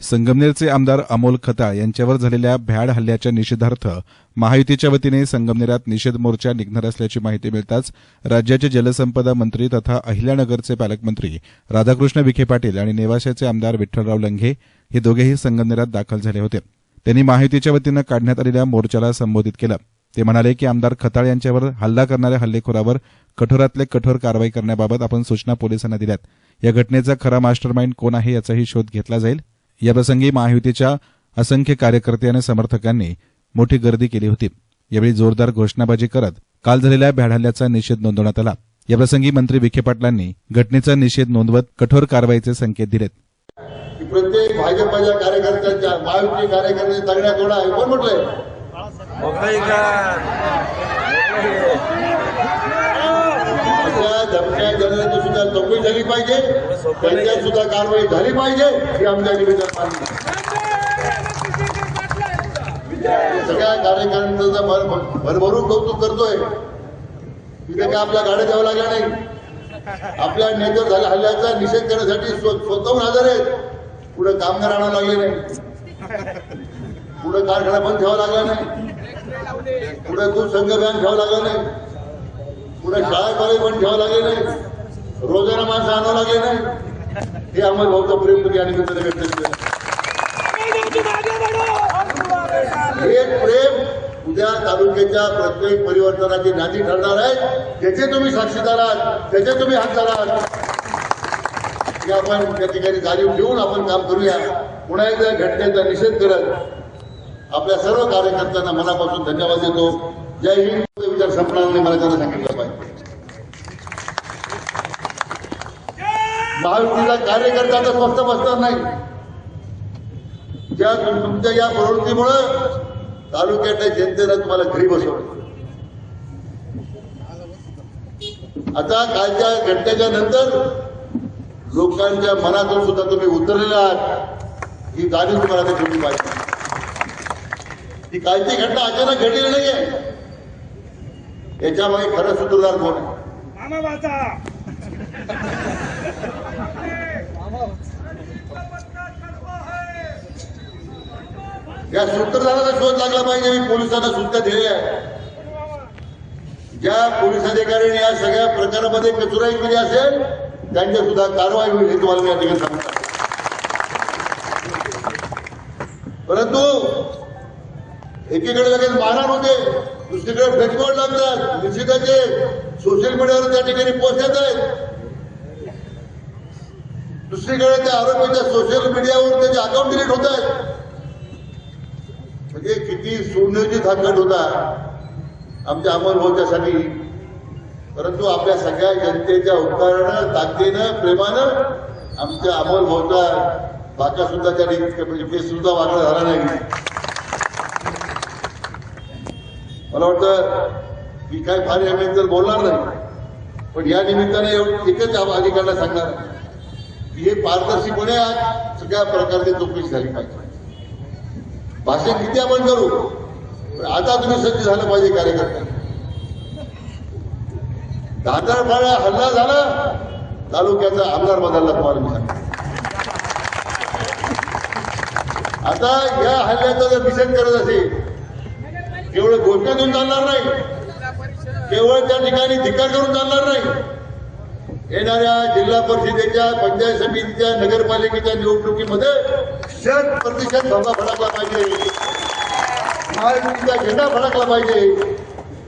संगमनेरचे आमदार अमोल खताळ यांच्यावर झालेल्या भ्याड हल्ल्याच्या निषेधार्थ महायुतीच्या वतीने संगमनेरात निषेध मोर्चा निघणार असल्याची माहिती मिळताच राज्याचे जलसंपदा मंत्री तथा अहिल्यानगरचे पालकमंत्री राधाकृष्ण विखे पाटील आणि नेवाशाचे आमदार विठ्ठलराव लंघे हे दोघेही संगमनेरात दाखल झाले होते. त्यांनी महायुतीच्या वतीनं काढण्यात आलेल्या मोर्चाला संबोधित केलं. ते म्हणाले की आमदार खताळ यांच्यावर हल्ला करणाऱ्या हल्लेखोरावर कठोरातले कठोर कारवाई करण्याबाबत आपण सूचना पोलिसांना दिल्यात. या घटनेचा खरा मास्टर माइंड कोण आहे याचाही शोध घेतला जाईल. याप्रसंगी महायुतीच्या असंख्य कार्यकर्ते आणि समर्थकांनी मोठी गर्दी केली होती. यावेळी जोरदार घोषणाबाजी करत काल झालेल्या भ्याड हल्ल्याचा निषेध नोंदवण्यात आला. याप्रसंगी मंत्री विखे पाटलांनी घटनेचा निषेध नोंदवत कठोर कारवाईचे संकेत दिलेत. प्रत्येक भाजपच्या कार्यकर्त्यांच्या महायुती कार्यकर्त्यांच्या तगड्या तोडा आहे. कोण म्हटलंय मोकळी का अशा धमक्या देणाऱ्यांची सुद्धा चौकशी झाली पाहिजे. त्यांच्यात सुद्धा कारवाई झाली पाहिजे. ही आमच्या निवेदन मान्य सगळ्या कार्यकर्त्यांचं भर- भरभरून कौतुक करतोय तिथे काय आपल्या गाड्या द्यावं लागल्या नाही. आपल्या नेत्यावर झाल्या हल्ल्याचा निषेध करण्यासाठी स्व- स्वतःहून हजर आहेत. पुढे कामगार आणावं लागले नाही. पुढे कारखाना बंद ठेवावा लागला नाही. पुढे दूध संघ बँक ठेवावं लागला नाही. पुढे शाळा कॉलेज पण ठेवावं लागले नाही. रोजाना माणसं आणावं लागले नाही? हे अमर भाऊचं प्रेम तुम्ही या निमित्ताने व्यक्त केलं हे प्रेम उद्या तालुक्याच्या प्रत्येक परिवर्तनाची नाती ठरणार आहे. त्याचे तुम्ही साक्षीदार आहात त्याचे तुम्ही हातदार आहात. हे आपण त्या ठिकाणी जाणीव ठेवून आपण काम करूया. पुन्हा एकदा घटनेचा निषेध करत आपल्या सर्व कार्यकर्त्यांना मनापासून धन्यवाद देतो. जय हिंद. विचार संपणार नाही मला त्यांना सांगितलं पाहिजे. महायुतीचा कार्यकर्ता तर स्वस्त बसणार नाही. ज्या तुमच्या या प्रवृत्तीमुळं तालुक्यातल्या जनतेनं तुम्हाला घरी बसवलं. आता कालच्या घटनेच्या नंतर लोकांच्या मनातून सुद्धा तुम्ही उतरलेला आहात. ही जाणीव तुम्हाला ठेवली पाहिजे. ही कालची घटना अचानक घडलेली नाहीये. याच्यामागे खरं सूत्रधार कोण आहे? या सूत्रधाराचा शोध लागला पाहिजे मी पोलिसांना सुद्धा ध्येय आहे. ज्या पोलीस अधिकाऱ्यांनी या सगळ्या प्रकारामध्ये कचुराई केली असेल त्यांच्या सुद्धा कारवाई होईल हे तुम्हाला मी या ठिकाणी सांगतो. परंतु एकीकडे लगेच मारहाण होते दुसरीकडे फ्लेक्सबोर्ड लागतात निश्चिताचे सोशल मीडियावर त्या ठिकाणी पोस्ट येत आहेत. दुसरीकडे त्या आरोपीच्या सोशल मीडियावर त्याचे अकाउंट डिलीट होत आहेत. म्हणजे किती सुनियोजित हा गट होता. आमच्या अमल भाऊच्यासाठी. परंतु आपल्या सगळ्या जनतेच्या उपकारानं ताकदीनं प्रेमानं आमच्या अमोल भाऊचा बाका सुद्धा त्या ठिकाणी म्हणजे सुद्धा वागणं झाला नाही. मला वाटतं की काय फार या तर बोलणार नाही. पण या निमित्ताने एवढं एकच अधिकाऱ्यांना सांगणार की हे पारदर्शीपणे आज सगळ्या प्रकारची चौकशी झाली पाहिजे. भाषण किती आपण करू? पण आता तुम्ही सज्ज झालं पाहिजे कार्यकर्ते दादरपाड्या हल्ला झाला तालुक्याचा आमदार बदलला तुम्हाला मी सांगतो. आता या हल्ल्याचा जर निषेध करत असेल केवळ घोषणा देऊन चालणार नाही केवळ त्या ठिकाणी धिक्कार करून चालणार नाही. येणाऱ्या जिल्हा परिषदेच्या पंचायत समितीच्या नगरपालिकेच्या निवडणुकीमध्ये शत प्रतिशत धोका फडकला पाहिजे. महायुतीचा झेंडा फडकला पाहिजे.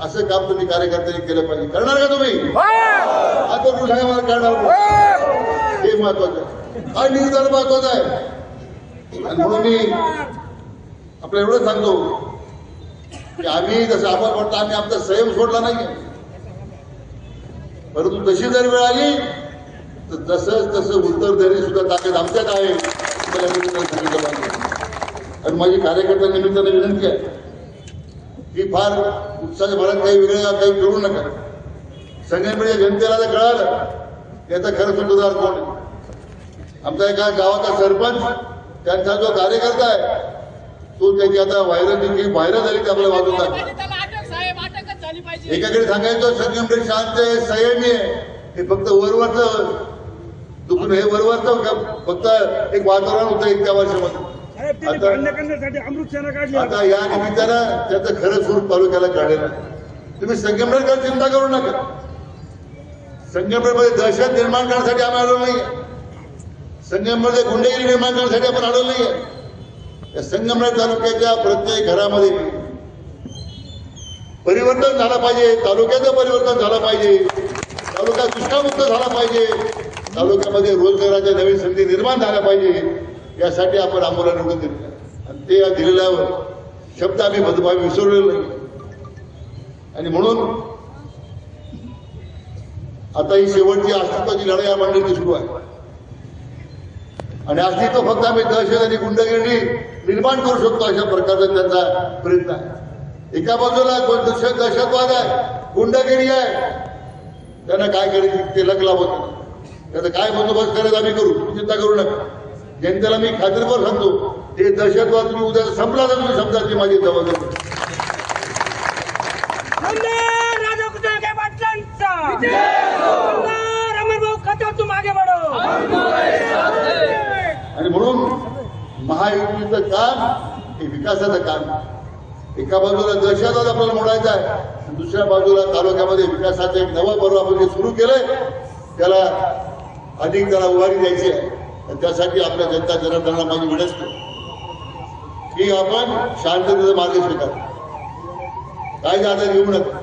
असं काम तुम्ही कार्यकर्त्यांनी केलं पाहिजे. करणार का तुम्ही? आता तुम्ही सांगा मला करणार? हे महत्वाचं आहे. हा निवेदन महत्वाचं आहे? आणि म्हणून मी आपलं एवढं सांगतो की आम्ही जसं आपण म्हणतो आम्ही आमचा संयम सोडला नाही परंतु तशी जर वेळ आली तर तसंच तसं उत्तर देणे सुद्धा ताकद आमच्यात आहे मला मी सांगितलं पाहिजे आणि माझी कार्यकर्त्या निमित्ताने विनंती आहे की फार उत्साहाच्या भरात काही वेगळं काही करू नका. संघटनेच्या जनतेला जर कळालं याचा खरं सूत्रधार कोण आहे? एका गावाचा सरपंच त्यांचा जो कार्यकर्ता आहे तो त्याची आता व्हायरल व्हायरल झाली ते आपल्याला वाजवत आहे आणि त्याला अटक साहेब अटकच झाली पाहिजे एकाकडे सांगायचं संगमनेर शांत आहे संयमी आहे. हे फक्त वरवरच दुखणं हे का फक्त एक वातावरण होतं एक त्या वर्षामध्ये आता- या निमित्तानं त्याचं खरं स्वरूप तालुक्याला कळलेलं आहे. तुम्ही संगमनेरकर चिंता करू नका. संगमनेरमध्ये दहशत निर्माण करण्यासाठी आम्ही आलो नाही संगमनेरमध्ये गुंडेगिरी निर्माण करण्यासाठी आपण आलो नाही या संगमनेर तालुक्याच्या प्रत्येक घरामध्ये परिवर्तन झालं पाहिजे. तालुक्याचं परिवर्तन झालं पाहिजे. तालुका दुष्काळमुक्त झाला पाहिजे. तालुक्यामध्ये रोजगाराच्या नवीन संधी निर्माण झाल्या पाहिजे. यासाठी आपण आम्हाला निवडून दिले आणि ते या दिलेल्यावर शब्द आम्ही मधुभावी विसरलेलो नाही. आणि म्हणून आता ही शेवटची अस्तित्वाची लढाई या मंडळी सुरू आहे. आणि अस्तित्व फक्त आम्ही दहशत आणि गुंडगिरी निर्माण करू शकतो अशा प्रकारचा त्यांचा प्रयत्न आहे. एका बाजूला दहशतवाद आहे गुंडगिरी आहे त्यांना काय करायचं ते लग लावत नाही. त्याचा काय बंदोबस्त करायचा आम्ही करू तुम्ही चिंता करू नका जनतेला मी खात्रीवर सांगतो ते दहशतवाद तुम्ही उद्या संपला तर तुम्ही समजा ती माझी जबाबदारी आणि म्हणून महायुतीचं काम हे विकासाचं काम. एका बाजूला दहशतवाद आपल्याला मोडायचा आहे. दुसऱ्या बाजूला तालुक्यामध्ये विकासाचं एक नवं पर्व आपण जे सुरू केलंय त्याला अधिक त्याला उभारी द्यायची आहे. त्यासाठी आपल्या जनता जनार्दनाला माझी विनंती की आपण शांततेचा मार्ग स्वीकार काय जाता घेऊ नका.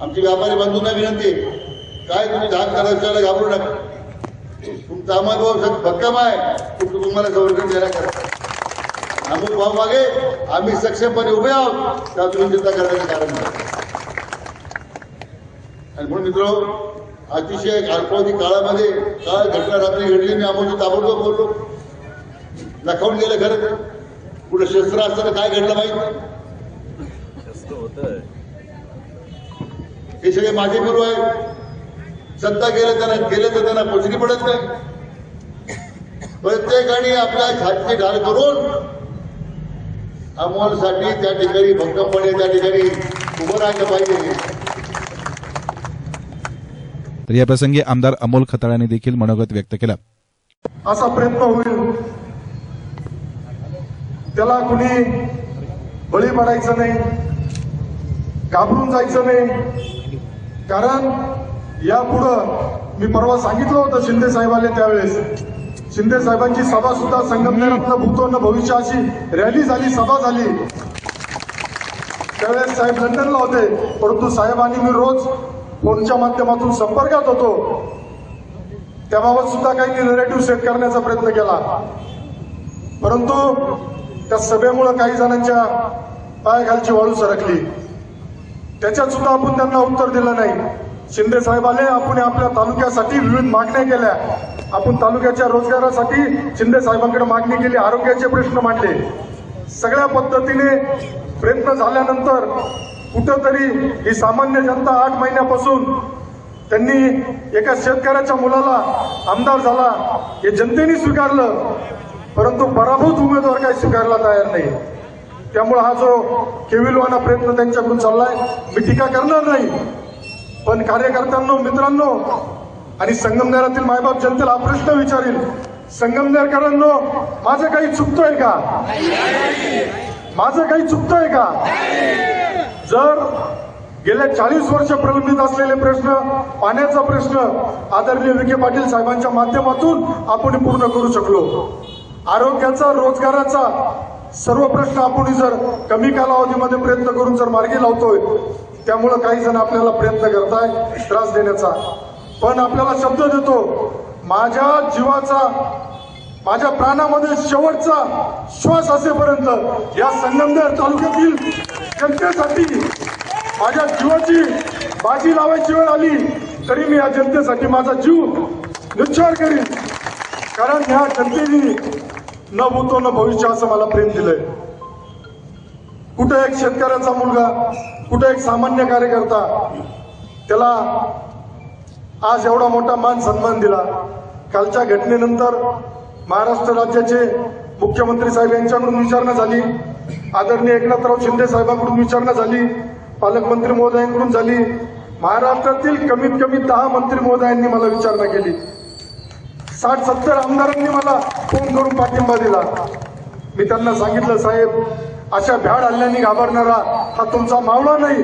आमची व्यापारी बंधूंना विनंती आहे काय तुम्ही धाक करायला घाबरू नका. तुमचा अमरभाऊ भक्कम आहे तुम्हाला संरक्षण देण्याकरता. अमुक भाव मागे. आम्ही सक्षमपणे उभे आहोत. त्या तुम्ही चिंता करण्याचं कारण नाही. आणि म्हणून मित्र अतिशय अल्पावधी काळामध्ये काय घटना रात्री घडली मी अमोल ताबडतोब बोललो. लखावून गेलं खरं. कुठं शस्त्र असताना काय घडलं माहीत? हे सगळे माझे गुरु आहेत. सत्ता गेलं त्यांना गेलं तर त्यांना पचरी पडत नाही. प्रत्येकाने आपल्या छातीचे ढाल करून अमोलसाठी त्या ठिकाणी भक्कमपणे त्या ठिकाणी उभं राहायला पाहिजे. तर या प्रसंगी आमदार अमोल खताळांनी देखील मनोगत व्यक्त केलं. असा प्रयत्न होईल. त्याला कुणी बळी पडायचं नाही घाबरून जायचं नाही. कारण यापुढं मी परवा सांगितलं होतं शिंदे साहेबाले त्यावेळेस. शिंदे साहेबांची सभा सुद्धा संगमनेरातलं भूतोन्न भविष्य अशी रॅली झाली सभा झाली. त्यावेळेस साहेब लंडनला होते परंतु साहेब आणि मी रोज फोनच्या माध्यमातून संपर्कात होतो. त्याबाबत सुद्धा काही नरेटिव्ह सेट करण्याचा प्रयत्न केला. परंतु त्या सभेमुळे काही जणांच्या पायाखालची वाळू सरकली. त्याच्यात सुद्धा आपण त्यांना उत्तर दिलं नाही. शिंदे साहेब आले आपण आपल्या तालुक्यासाठी विविध मागण्या केल्या. आपण तालुक्याच्या रोजगारासाठी शिंदे साहेबांकडे मागणी केली आरोग्याचे प्रश्न मांडले. सगळ्या पद्धतीने प्रयत्न झाल्यानंतर कुठंतरी ही सामान्य जनता आठ महिन्यापासून त्यांनी एका शेतकऱ्याच्या मुलाला आमदार झाला हे जनतेने स्वीकारलं परंतु पराभूत उमेदवार काही स्वीकारला तयार नाही. त्यामुळे हा जो केविलवाना प्रयत्न त्यांच्याकडून चाललाय मी टीका करणार नाही. पण कार्यकर्त्यांनो मित्रांनो आणि संगमनेरातील मायबाप जनतेला प्रश्न विचारील संगमनेरकरांनो माझं काही चुकतोय का? माझं काही चुकतोय का? जर गेल्या चाळीस वर्ष प्रलंबित असलेले प्रश्न पाण्याचा प्रश्न आदरणीय विखे पाटील साहेबांच्या माध्यमातून आपण पूर्ण करू शकलो. आरोग्याचा रोजगाराचा सर्व प्रश्न आपण जर कमी कालावधीमध्ये प्रयत्न करून जर मार्गी लावतोय त्यामुळं काही जण आपल्याला प्रयत्न करताय त्रास देण्याचा. पण आपल्याला शब्द देतो माझ्या जीवाचा माझ्या प्राणामध्ये शेवटचा श्वास असेपर्यंत या संगमनेर तालुक्यातील जनतेसाठी माझ्या जीवाची बाजी लावायची वेळ आली तरी मी या जनतेसाठी माझा जीव निश्चय करीन. कारण ह्या जनतेने न भूतो न भविष्य असं मला प्रेम दिलंय. कुठं एक शेतकऱ्याचा मुलगा कुठं एक सामान्य कार्यकर्ता त्याला आज एवढा मोठा मान सन्मान दिला. कालच्या घटनेनंतर महाराष्ट्र राज्याचे मुख्यमंत्री साहेब यांच्याकडून विचारणा झाली. आदरणीय एकनाथराव शिंदे साहेबांकडून विचारणा झाली. पालकमंत्री महोदयांकडून झाली. महाराष्ट्रातील कमीत कमी दहा मंत्री महोदयांनी मला विचारणा केली. साठ सत्तर आमदारांनी मला फोन करून पाठिंबा दिला. मी त्यांना सांगितलं साहेब अशा भ्याड हल्ल्यांनी घाबरणारा हा तुमचा मावळा नाही.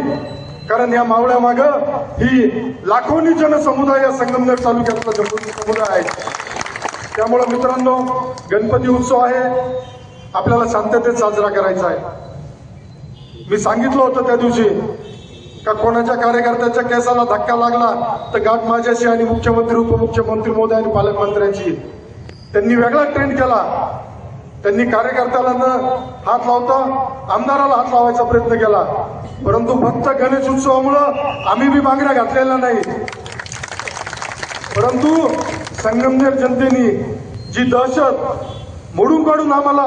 कारण या मावळ्यामागं ही लाखोनी जनसमुदाय या संगमनेर तालुक्यातला गणपती समुदाय आहे. त्यामुळे मित्रांनो गणपती उत्सव आहे. आपल्याला शांततेत साजरा करायचा आहे. मी सांगितलं होतं त्या दिवशी का कोणाच्या कार्यकर्त्याच्या केसाला धक्का लागला तर गाठ माझ्याशी आणि मुख्यमंत्री उपमुख्यमंत्री मोदी आणि पालकमंत्र्यांची त्यांनी वेगळा ट्रेंड केला. त्यांनी कार्यकर्त्याला न हात लावता आमदाराला हात लावायचा प्रयत्न केला. परंतु फक्त गणेश उत्सवामुळं आम्ही बी मागण्या घातलेल्या नाही परंतु संगमनेर जनतेने जी दहशत मोडून काढून आम्हाला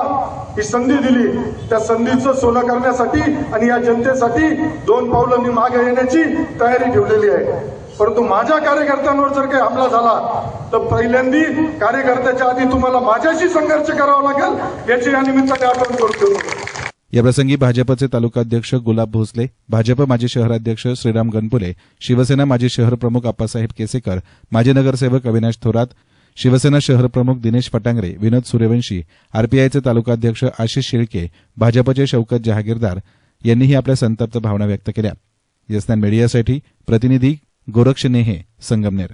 ही संधी दिली त्या संधीचं सोनं करण्यासाठी आणि या जनतेसाठी दोन पावलं मी मागे येण्याची तयारी ठेवलेली आहे. परंतु माझ्या कार्यकर्त्यांवर जर काही हमला झाला तर पहिल्यांदी कार्यकर्त्याच्या आधी तुम्हाला माझ्याशी संघर्ष करावा लागेल याची या निमित्ताने आठवण करतो याप्रसंगी भाजपचे तालुकाध्यक्ष गुलाब भोसले भाजप माजी शहराध्यक्ष श्रीराम गणपुले शिवसेना माजी शहर प्रमुख आप्पासाहेब केसेकर माजी नगरसेवक अविनाश थोरात शिवसेना शहर प्रमुख दिनेश पटांगरे विनोद सूर्यवंशी आरपीआयचे तालुकाध्यक्ष आशिष शेळके भाजपचे शौकत जहागीरदार यांनीही आपल्या संतप्त भावना व्यक्त केल्या. यस्नान मीडियासाठी प्रतिनिधी गोरक्ष नेहे संगमनेर.